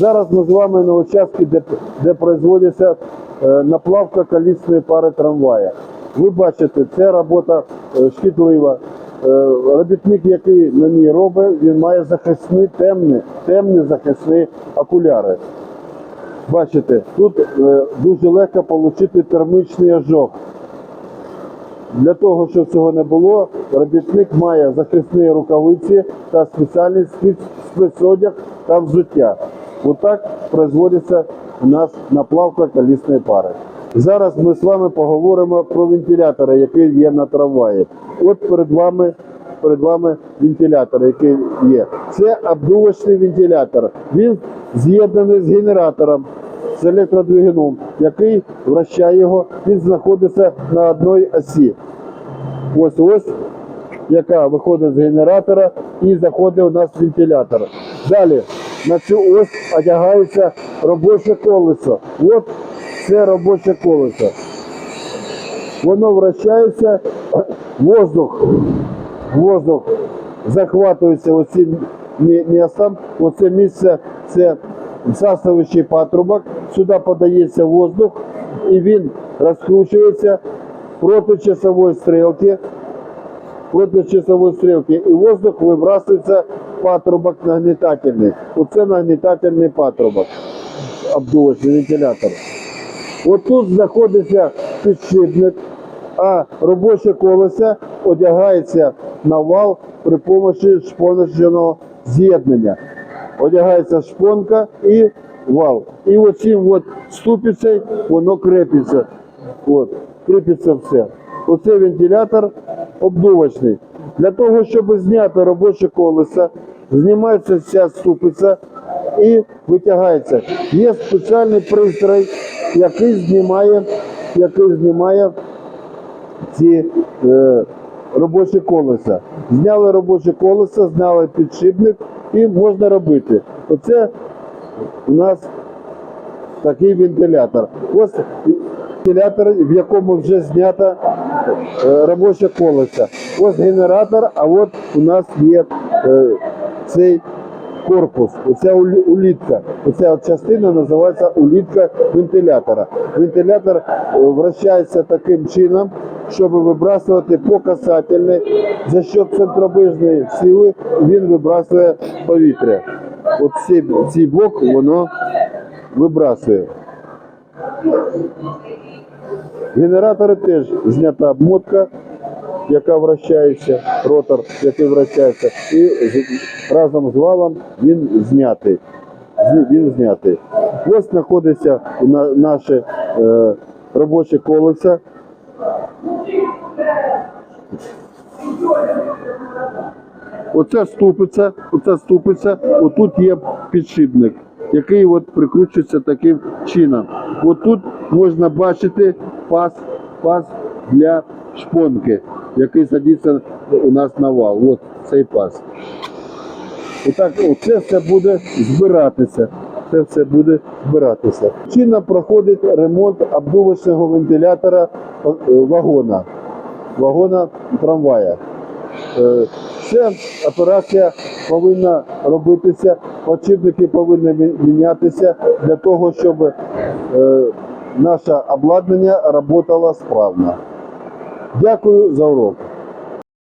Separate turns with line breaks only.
Зараз ми з вами на участку, де, де производиться е, наплавка колісної пари трамвая. Ви бачите, це робота е, шкідлива. Е, робітник, який на ній робить, він має захисні темні, темні захисні окуляри. Бачите, тут дуже легко отримати термічний ожог. Для того, щоб цього не було, робітник має захисні рукавиці та спеціальний спецодяг та взуття. Отак производиться у нас наплавка колісної пари. Зараз ми з вами поговоримо про вентилятори, які є на трамваї. От перед вами, перед вами вентилятор, який є. Це обдувочний вентилятор. Він з'єднаний з генератором з електродвигуном, який вращає його, він знаходиться на одній осі. Ось ось, яка виходить з генератора і заходить у нас вентилятор. Далі на цю ось одягається робоче колесо. От це робоче колесо. Воно вращається, воздух, воздух захватується оцим мі- місцем. Оце місце це засовуючий патрубок. Сюди подається воздух і він розкручується проти часової стрілки. Проти часової стрілки і воздух вибрасується патрубок нагнітательний. Оце нагнітательний патрубок, обдувачний вентилятор. От тут знаходиться підшипник, а робоче колесо одягається на вал при допомогі шпоночного з'єднання. Одягається шпонка і вал. І оцим от ступицею воно крепиться. От, кріпиться все. Оце вентилятор обдувочний. Для того, щоб зняти робоче колесо, знімається ця ступиця і витягається. Є спеціальний пристрій, який знімає, який знімає ці е, робочі колеса. Зняли робоче колесо, зняли підшипник і можна робити. Оце у нас такий вентилятор. Ось вентилятор, в якому вже знято е, робоче колесо. Ось генератор, а от у нас є е, цей корпус, оця улітка. Оця частина називається улітка вентилятора. Вентилятор е, вращається таким чином, щоб вибрасувати по касательній, за що центробижної сили він вибрасує повітря. От цей, цей бок воно вибрасує. Генератори теж знята обмотка, яка вращається, ротор, який вращається, і разом з валом він знятий. Він знятий. Ось знаходиться на, наше е, робоче колесо. Оця ступиця, оця ступиця, отут є підшипник, який от прикручується таким чином. Отут можна бачити пас, пас для шпонки, який садиться у нас на вал. От цей пас. Отак, оце все буде збиратися. Це все буде збиратися. Чинно проходить ремонт обдувочного вентилятора е, вагона, вагона трамвая. Е, Ця операція повинна робитися, очільники повинні мінятися для того, щоб наше обладнання працювало справно. Дякую за урок.